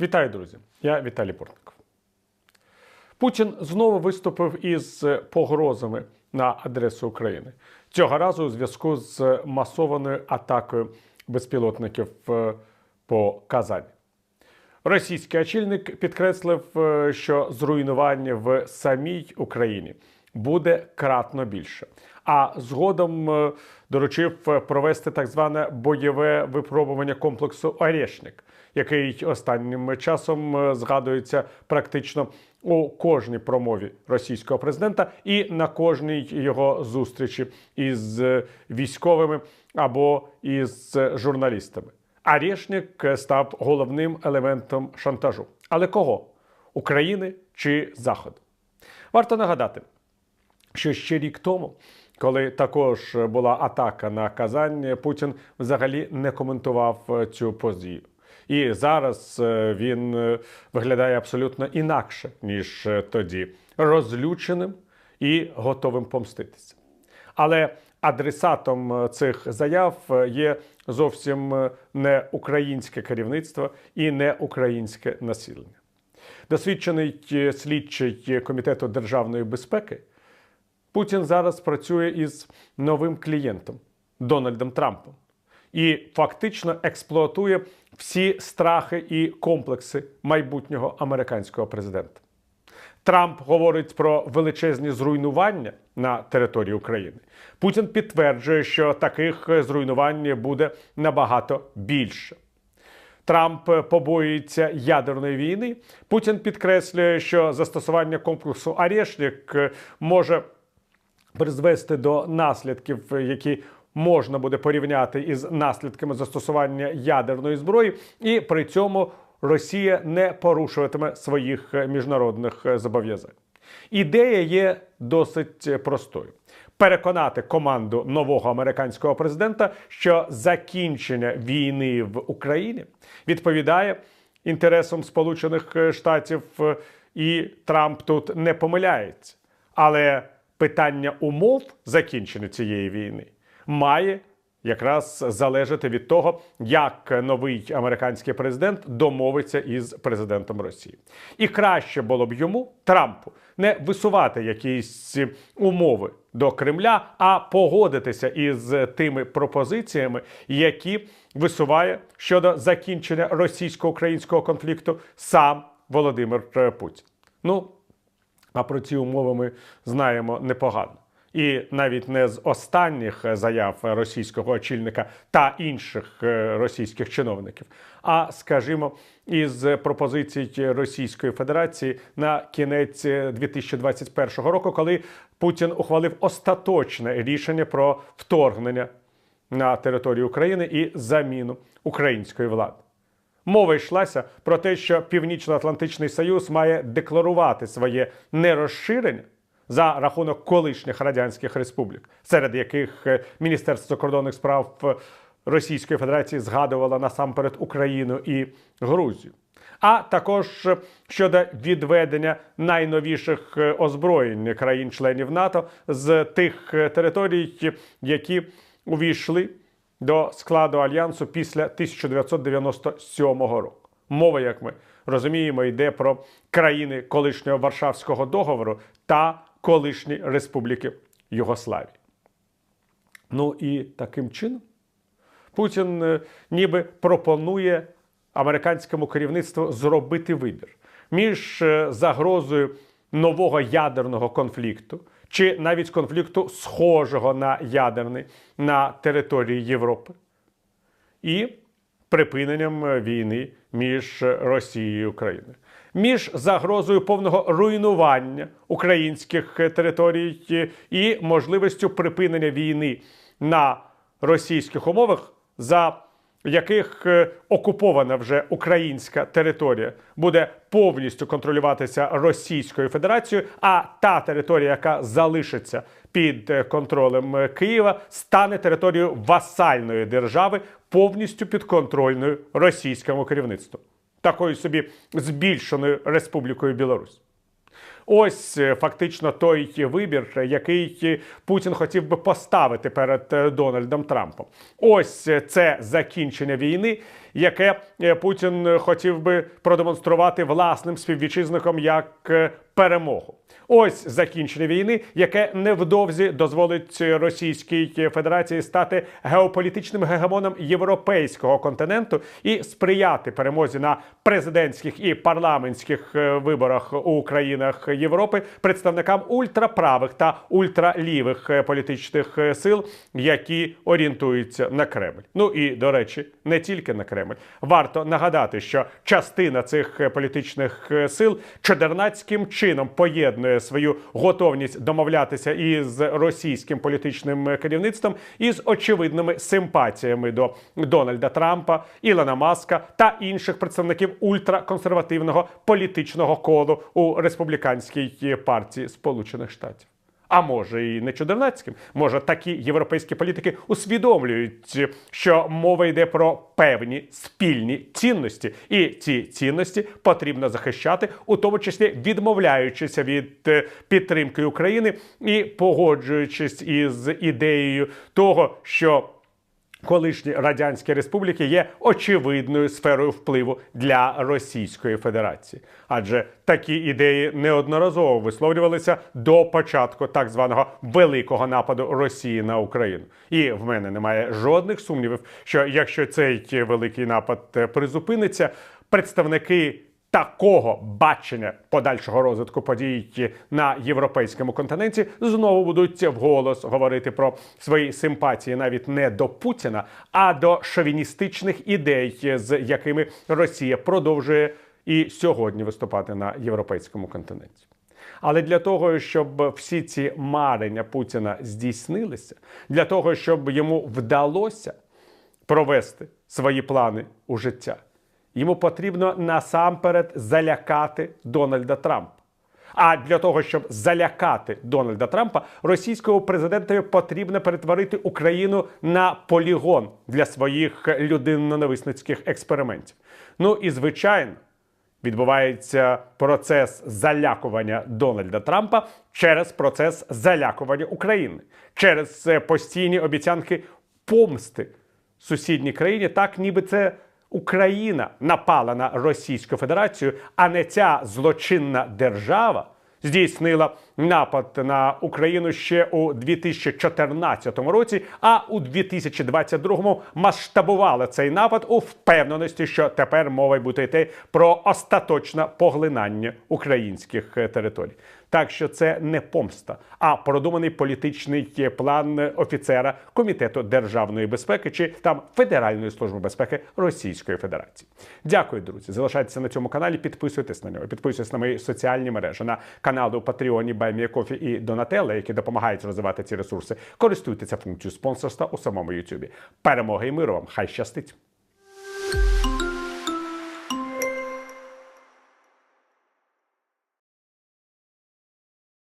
Вітаю, друзі! Я Віталій Портников. Путін знову виступив із погрозами на адресу України. Цього разу у зв'язку з масованою атакою безпілотників е, по Казані. Російський очільник підкреслив, е, що зруйнування в самій Україні буде кратно більше. А згодом е, доручив провести так зване бойове випробування комплексу Орешник, який останнім часом е, згадується практично у кожній промові російського президента і на кожній його зустрічі із військовими або із журналістами. Арешник став головним елементом шантажу. Але кого? України чи Заходу? Варто нагадати, що ще рік тому, коли також була атака на Казань, Путін взагалі не коментував цю подію. І зараз е, він е, виглядає абсолютно інакше, ніж е, тоді, розлюченим і готовим помститися. Але адресатом цих заяв є зовсім не українське керівництво і не українське населення. Досвідчений слідчий комітету державної безпеки Путін зараз працює із новим клієнтом Дональдом Трампом і фактично експлуатує всі страхи і комплекси майбутнього американського президента. Трамп говорить про величезні зруйнування на території України. Путін підтверджує, що таких зруйнувань буде набагато більше. Трамп побоюється ядерної війни. Путін підкреслює, що застосування комплексу Арешник може призвести до наслідків, які можна буде порівняти із наслідками застосування ядерної зброї, і при цьому Росія не порушуватиме своїх міжнародних зобов'язань. Ідея є досить простою. Переконати команду нового американського президента, що закінчення війни в Україні відповідає інтересам Сполучених Штатів, і Трамп тут не помиляється. Але питання умов закінчення цієї війни має якраз залежати від того, як новий американський президент домовиться із президентом Росії. І краще було б йому Трампу не висувати якісь умови до Кремля, а погодитися із тими пропозиціями, які висуває щодо закінчення російсько-українського конфлікту сам Володимир Путін. Ну а про ці умови ми знаємо непогано. І навіть не з останніх заяв російського очільника та інших е, російських чиновників, а скажімо, із пропозицій Російської Федерації на кінець 2021 року, коли Путін ухвалив остаточне рішення про вторгнення на територію України і заміну української влади. Мова йшлася про те, що Північно-Атлантичний Союз має декларувати своє нерозширення за рахунок колишніх радянських республік, серед яких е, Міністерство закордонних справ Російської Федерації згадувало насамперед Україну і Грузію. А також щодо відведення найновіших е, озброєнь країн-членів НАТО з тих е, територій, які увійшли до складу альянсу після 1997 року. Мова, як ми розуміємо, йде про країни колишнього Варшавського договору та колишні республіки Югославії. Ну і таким чином Путін е, ніби пропонує американському керівництву зробити вибір між е, загрозою нового ядерного конфлікту чи навіть конфлікту, схожого на ядерний на території Європи, і припиненням війни між Росією і Україною, між загрозою повного руйнування українських територій і можливістю припинення війни на російських умовах за яких е, окупована вже українська територія буде повністю контролюватися Російською Федерацією, а та територія, яка залишиться під е, контролем е, Києва, стане територією васальної держави, повністю підконтрольною російському керівництву, такою собі збільшеною Республікою Білорусь. Ось е, фактично той вибір, який Путін хотів би поставити перед е, Дональдом Трампом. Ось е, це закінчення війни, яке е, Путін е, хотів би продемонструвати власним співвітчизникам як е, перемогу. Ось закінчення війни, яке невдовзі дозволить Російській Федерації стати геополітичним гегемоном європейського континенту і сприяти перемозі на президентських і парламентських виборах у країнах Європи представникам ультраправих та ультралівих політичних сил, які орієнтуються на Кремль. Ну і до речі, не тільки на Кремль. Варто нагадати, що частина цих е, політичних е, сил чудернацьким чином поєднує свою готовність домовлятися із російським політичним керівництвом із очевидними симпатіями до Дональда Трампа, Ілона Маска та інших представників ультраконсервативного політичного колу у республіканській партії Сполучених Штатів. А може і не чудернацьким. Може, такі європейські політики усвідомлюють, що мова йде про певні спільні цінності, і ці цінності потрібно захищати, у тому числі відмовляючися від е, підтримки України і погоджуючись із ідеєю того, що колишні радянські республіки є очевидною сферою впливу для Російської Федерації, адже такі ідеї неодноразово висловлювалися до початку так званого великого нападу Росії на Україну. І в мене немає жодних сумнівів, що якщо цей великий напад е, призупиниться, представники такого бачення подальшого розвитку подій на європейському континенті знову будуть вголос говорити про свої симпатії навіть не до Путіна, а до шовіністичних ідей, з якими Росія продовжує і сьогодні виступати на європейському континенті. Але для того, щоб всі ці марення Путіна здійснилися, для того, щоб йому вдалося провести свої плани у життя, йому потрібно насамперед залякати Дональда Трампа. А для того, щоб залякати Дональда Трампа, російському президентові потрібно перетворити Україну на полігон для своїх людинно-ненависницьких експериментів. Ну і звичайно, відбувається процес залякування Дональда Трампа через процес залякування України, через е, постійні обіцянки помсти сусідній країні, так ніби це Україна напала на Російську Федерацію, а не ця злочинна держава здійснила напад на Україну ще у 2014 році, а у 2022 масштабувала цей напад у впевненості, що тепер мова буде йти про остаточне поглинання українських е, територій. Так що це не помста, а продуманий політичний план офіцера комітету державної безпеки чи там Федеральної служби безпеки Російської Федерації. Дякую, друзі. Залишайтеся на цьому каналі, підписуйтесь на нього, підписуйтесь на мої соціальні мережі, на канали у Патреоні, Баймієкофі і Донателла, які допомагають розвивати ці ресурси. Користуйтеся функцією спонсорства у самому Ютубі. Перемоги і миру вам! Хай щастить!